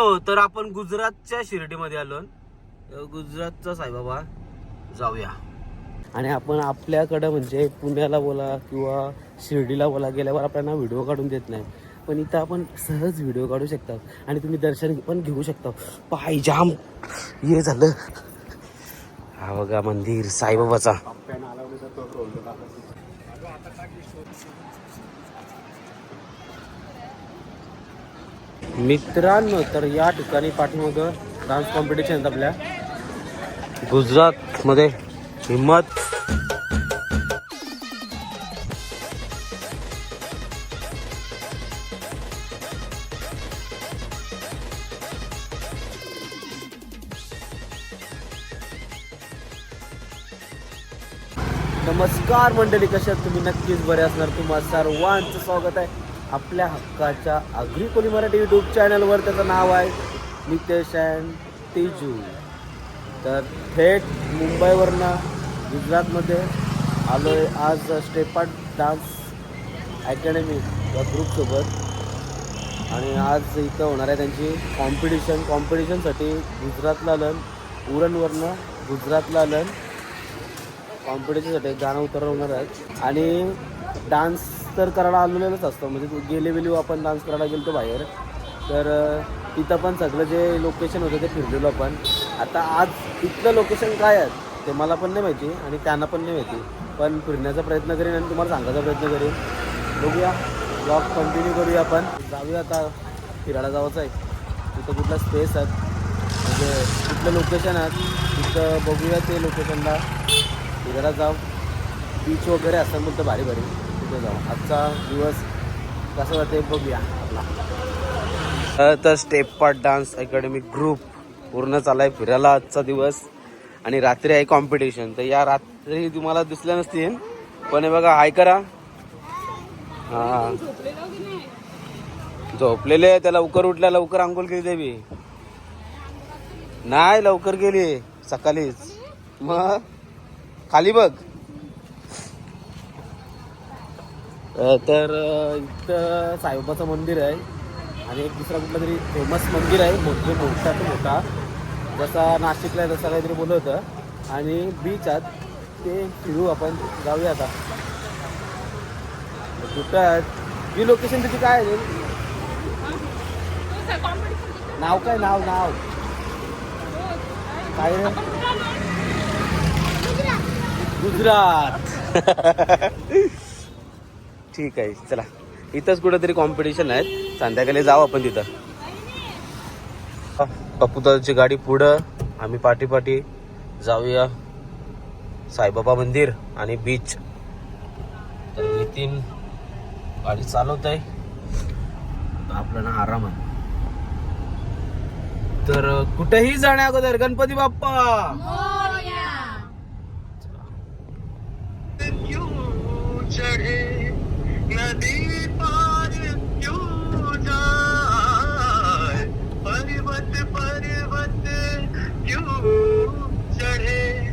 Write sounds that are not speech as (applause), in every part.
हो तर आपण गुजरातच्या शिर्डीमध्ये आलो. गुजरातचा साईबाबा जाऊया. आणि आपण आपल्याकडं म्हणजे पुण्याला बोला किंवा शिर्डीला बोला गेल्यावर आपल्याला व्हिडिओ काढून देत नाही. पण इथं आपण सहज व्हिडिओ काढू शकता आणि तुम्ही दर्शन पण घेऊ शकता. पाय जाम. हे झालं. हा बघा मंदिर साईबाबाचा. मित्रांनो तर या ठिकाणी पाठीमागं डान्स कॉम्पिटिशन आहेत आपल्या. गुजरातमध्ये हिम्मत. नमस्कार मंडळी कशात तुम्ही? नक्कीच बरे असणार. तुम्हाला सर्वांचं स्वागत आहे. आपल्या हक्काच्या अग्रिकोली मराठी यूट्यूब चॅनलवर त्याचं नाव आहे नितेश अँड तेजू. तर थेट मुंबईवरनं गुजरातमध्ये आलो आहे आज स्टेपाट डान्स अकॅडमी या ग्रुपसोबत आणि आज इथं होणार आहे त्यांची कॉम्पिटिशन कॉम्पिटिशनसाठी गुजरातला आलं उरणवरनं गुजरातला आलं. कॉम्पिटिशनसाठी गाणं उतरवणार आहेत. आणि डान्स तर करायला आलेलंच असतं. म्हणजे तू गेले वेळी आपण डान्स करायला गेलो बाहेर. तर तिथं पण सगळं जे लोकेशन होतं ते फिरलेलो आपण. आता आज तिथलं लोकेशन काय आहे ते मला पण नाही माहिती आणि त्यांना पण नाही माहिती. पण फिरण्याचा प्रयत्न करेन आणि तुम्हाला सांगायचा प्रयत्न करेन. बघूया. ब्लॉग कंटिन्यू करूया आपण. जाऊया आता. फिरायला जावंच आहे तिथं कुठला स्पेस आहेत म्हणजे कुठलं लोकेशन आहेत तिथं बघूया ते लोकेशनला फिरायला जाऊ. बीच वगैरे असतात तर भारी भारी. तिथे जाऊ आजचा दिवस कसा जाते बघूया आपला. तर step part dance academy group पूर्ण चालाय फिरायला आजचा दिवस. आणि रात्री आहे कॉम्पिटिशन तर या रात्री तुम्हाला दिसल्या नसतील पण हे बघा हाय करा. हा. झोपलेले त्या लवकर उठल्या लवकर अंघोळ केली देवी. नाही लवकर गेली सकाळीच. मग? खाली बघ. तर इथं साईबाबाचं मंदिर आहे. आणि एक दुसरा कुठला तरी फेमस मंदिर आहे मोठे मोठा तो मोठा. जसा नाशिकला आहे तसा काहीतरी बोलवतं. होतं आणि बीच आत ते फिरू आपण. जाऊया आता. कुठं ही लोकेशन त्याची काय आहे? नाव काय? नाव नाव. काय गुजरात. (laughs) ठीक आहे चला. इथंच कुठेतरी कॉम्पिटिशन आहे. संध्याकाळी जाऊ आपण तिथं. पप्पूदाची गाडी पुढं. आम्ही पाठी पाठी जाऊया. साईबाबा मंदिर आणि बीच तर नितीन गाडी चालवत आहे आपल्याला आराम आहे. तर कुठेही जाण्या अगोदर गणपती बाप्पा! चढ़े नदी पार क्यों जाए? चढ़े?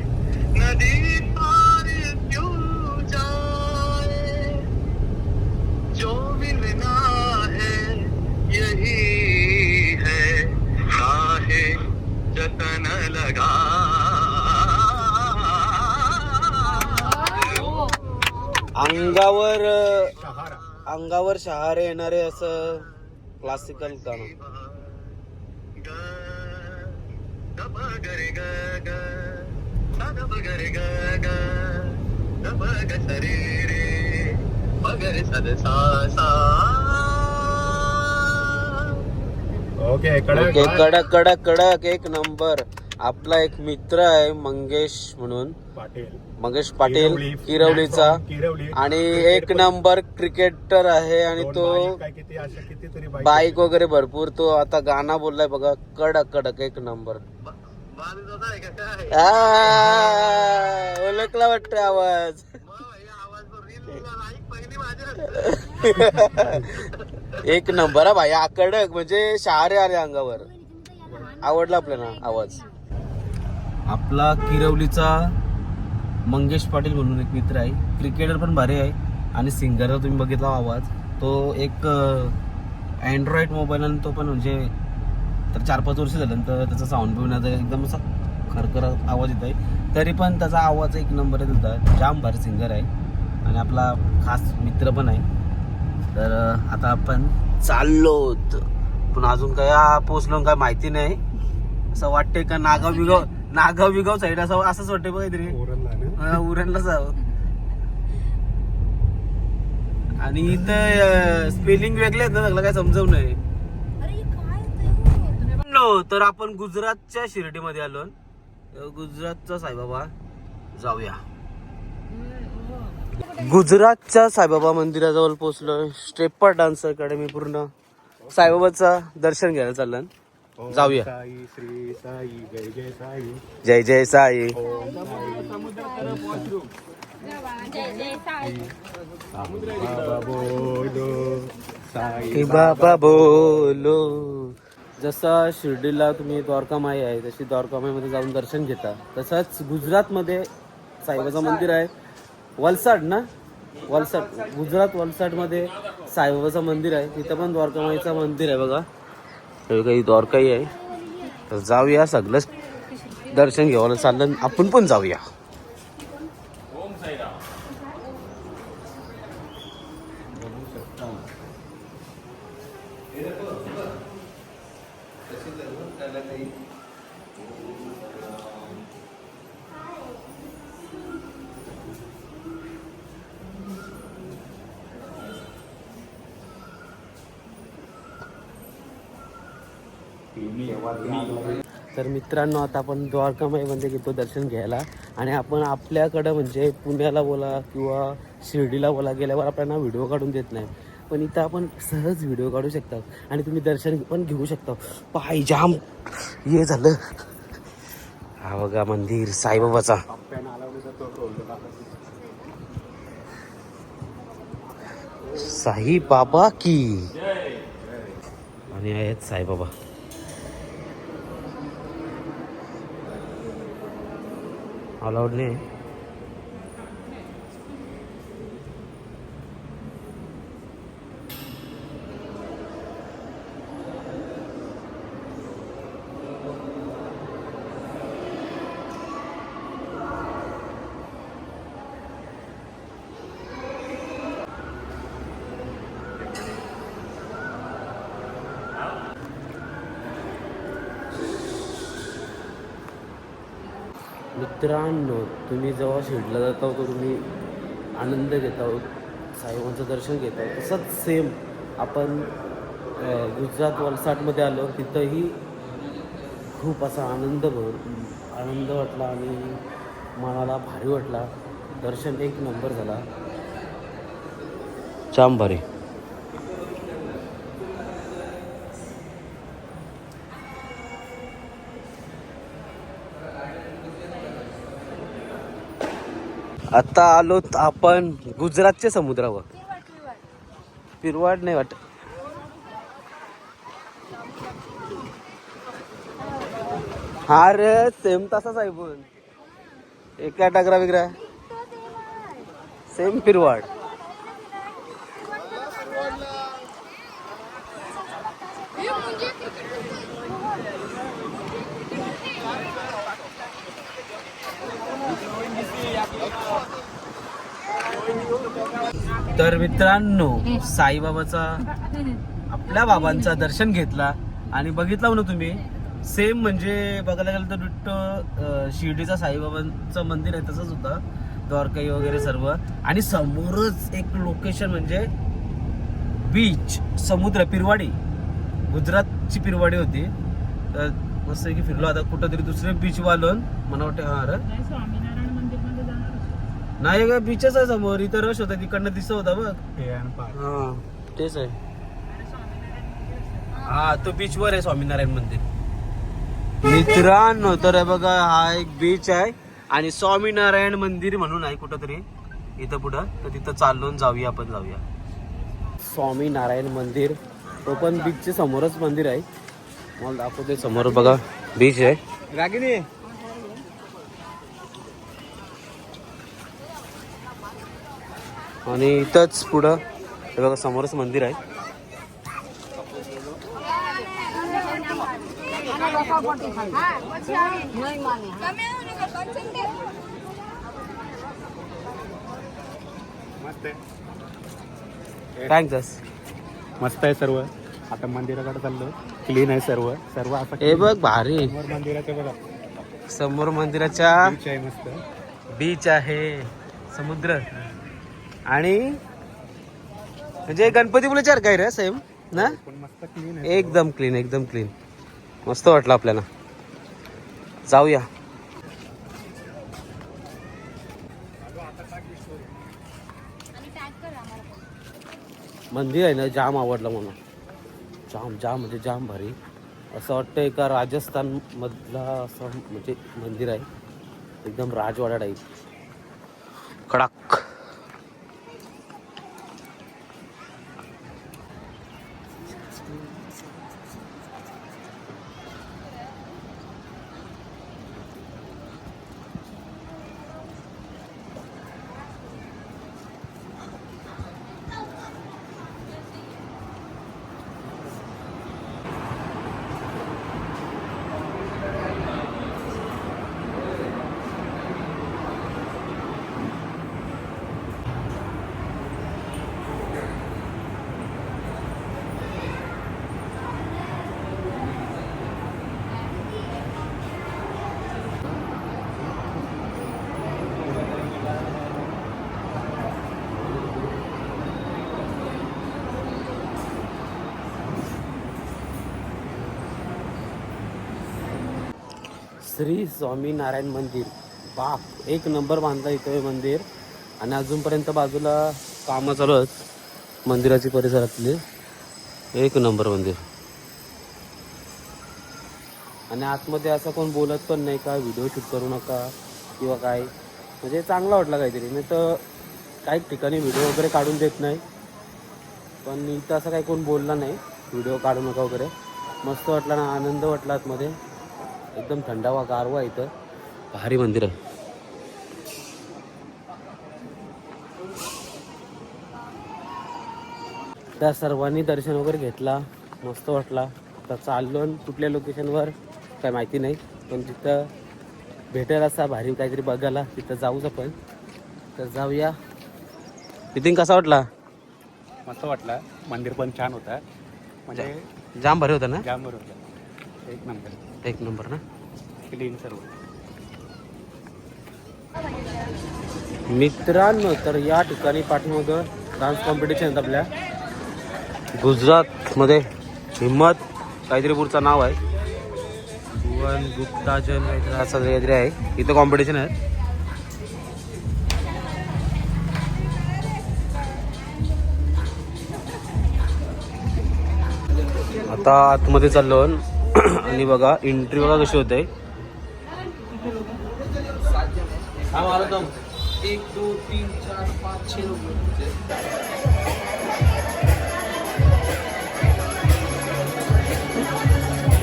नदी पार क्यों जाए? जो मिलना है, यही है। जतन लगा? अंगावर शहारे येणारे असं क्लासिकल गाणं. ओके ओके कडक कडक कडक एक नंबर. आपला एक मित्र आहे मंगेश म्हणून. पाटील. मंगेश पाटील किरवली, किरवलीचा. किरवली. आणि एक नंबर क्रिकेटर आहे आणि तो बाईक काय किती अशा कितीतरी बाईक बाईक वगैरे भरपूर. तो आता गाणं बोललाय बघा कडक कडक एक नंबर ओळखला वाटतं आवाज. एक नंबर हा भाई हा कडक म्हणजे शहारे आले अंगावर. आवडला आपल्याला आवाज. आपला किरवलीचा मंगेश पाटील म्हणून एक मित्र आहे. क्रिकेटर पण भारी आहे. आणि सिंगरचा तुम्ही बघितला आवाज. तो एक अँड्रॉईड मोबाईल आणि तो पण म्हणजे तर चार पाच वर्ष झाल्यानंतर त्याचा साऊंड बिऊन आता एकदम असा खरखर आवाज येत आहे तरी पण त्याचा आवाज एक नंबर येत होता जाम भारी सिंगर आहे. आणि आपला खास मित्र पण आहे. तर आता आपण चाललो पण अजून काय पोचलो काय माहिती नाही. असं वाटतंय का नागाव बिगाव नागाव बिगाव साईड असं असंच वाटतंय बघ काहीतरी. उरणला जाऊ आणि इथं स्पेलिंग वेगळे आहेत ना सगळं काय समजव नाही नो, तर आपण गुजरातच्या शिर्डीमध्ये आलो. गुजरातचा साईबाबा जाऊया. गुजरातच्या साईबाबा मंदिराजवळ पोहोचलोय. स्टेपर डान्स अकॅडमी पूर्ण. साईबाबाचा दर्शन घ्यायला चाललं जाऊया. साई श्री साई जय जय साई. जय जय साई. ओम साई. बाबा बोलो. साई की बाबा बोलो जसं शिर्डीला तुम्ही द्वारकामाई आहे तशी द्वारकामाईमध्ये जाऊन दर्शन घेता. तसंच गुजरातमध्ये साईबाबाचं मंदिर आहे. वलसाड ना? वलसाड. गुजरात वलसाडमध्ये साईबाबाचं मंदिर आहे. तिथं पण द्वारकामाईचं मंदिर आहे बघा. हे काही द्वारकाही आहे. तर जाऊया सगळंच दर्शन घ्यायला चाललं. आपण पण जाऊया. तर मित्रांनो आता आपण द्वारकामाईमध्ये घेतो दर्शन घ्यायला आणि आपण आपल्याकडं म्हणजे पुण्याला बोला किंवा शिर्डीला बोला गेल्यावर आपल्याला व्हिडिओ काढून देत नाही. पण इथं आपण सहज व्हिडिओ काढू शकता आणि तुम्ही दर्शन पण घेऊ शकता. पाय जाम! हे झालं. हा बघा मंदिर साईबाबाचा. साई बाबा की आणि आहेत साईबाबा. अलाउड नाही मित्रांनो तुम्ही जेव्हा शिर्डीला जाता तर तुम्ही आनंद घेता साहेबांचं दर्शन घेता तसंच सेम आपण गुजरात वलसाटमध्ये आलो तिथंही खूप असा आनंद भर आनंद वाटला आणि मनाला भारी वाटला. दर्शन एक नंबर झाला. जाम भारी आता आलो आपण गुजरातच्या समुद्रावर. पिरवाड नाही वाट हा रे सेम तसाच आहे पण. एका टाकरा वेगळा सेम पिरवाड तर मित्रांनो साईबाबाचा आपल्या बाबांचा दर्शन घेतला आणि बघितला ना तुम्ही. सेम म्हणजे बघायला गेलं तर डिट्टो शिर्डीचा साईबाबांचं मंदिर आहे तसंच होतं. द्वारकाई वगैरे सर्व. आणि समोरच एक लोकेशन म्हणजे बीच समुद्र पिरवाडी. गुजरातची पिरवाडी होती. तर मस्त की फिरलो. आता कुठंतरी दुसरे बीच वालून मला वाटतं हा नाही का बीचच आहे समोर. इथं रश होता तिकडनं दिसत होता बघ. पे आणि पार हा तेच आहे. हा तो बीच वर आहे स्वामीनारायण मंदिर. मित्रांनो तर बघा हा एक बीच आहे. आणि स्वामीनारायण मंदिर म्हणून आहे कुठंतरी इथं पुढं. तर तिथं चालून जाऊया आपण जाऊया. स्वामीनारायण मंदिर. तो पण बीचच्या समोरच मंदिर आहे. मला दाखवते समोर बघा बीच आहे. रागिनी! आणि इथंच पुढं हे बघा समोरच मंदिर आहे. थँक्स मस्त आहे सर्व. आता मंदिराकडे चाललो. क्लीन आहे सर्व. सर्व आता हे बघ भारी. समोर मंदिराचं बघा. समोर मंदिराच्या बीच आहे मस्त. बीच आहे. समुद्र. आणि म्हणजे गणपती मुलाच्या काय रे सेम ना? एकदम क्लीन एकदम क्लीन मस्त वाटलं आपल्याला. जाऊया. मंदिर आहे ना जाम आवडलं मला. जाम जाम म्हणजे जाम भारी. असं वाटतं एका राजस्थान मधला असं म्हणजे मंदिर आहे. एकदम राजवाडा टाईप कडक してるんです。श्री स्वामीनारायण मंदिर. बाप एक नंबर बांधला इथं हे मंदिर. आणि अजूनपर्यंत बाजूला कामं चालू आहेत मंदिराची परिसरातली. एक नंबर मंदिर. आणि आतमध्ये असं कोण बोलत पण नाही का? व्हिडिओ शूट करू नका किंवा काय? म्हणजे चांगला वाटला काहीतरी. नाही तर काही ठिकाणी व्हिडिओ वगैरे काढून देत नाही. पण इथं असं काही कोण बोलला नाही. व्हिडिओ काढू नका वगैरे. मस्त वाटला ना? आनंद वाटला आतमध्ये. एकदम थंडावा गारवा इथं. भारी मंदिर आहे. त्या सर्वांनी दर्शन वगैरे घेतला मस्त वाटला. आता चाललो कुठल्या लोकेशनवर काय माहिती नाही पण तिथं भेटेल असा भारी काहीतरी बघायला तिथं जाऊच आपण. तर जाऊया. नितीन कसा वाटला? मस्त वाटलं. मंदिर पण छान होतं. म्हणजे जाम भारी होता ना? जाम बरोबर एक नंबर. एक नंबर ना? क्लीन सर्व. मित्रांनो तर या ठिकाणी पाठीमागं डान्स कॉम्पिटिशन आहेत आपल्या. गुजरातमध्ये हिम्मत काहीतरी पुढचं नाव आहे. भुवन गुप्ताजन काहीतरी असं काहीतरी आहे. इथं कॉम्पिटिशन आहे आता आतमध्ये चाललो आणि बघा एंट्री बघा कशी होते. एक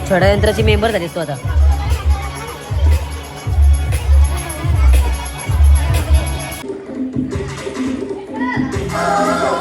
षडयंत्राची मेंबर झाली तू आता. Oh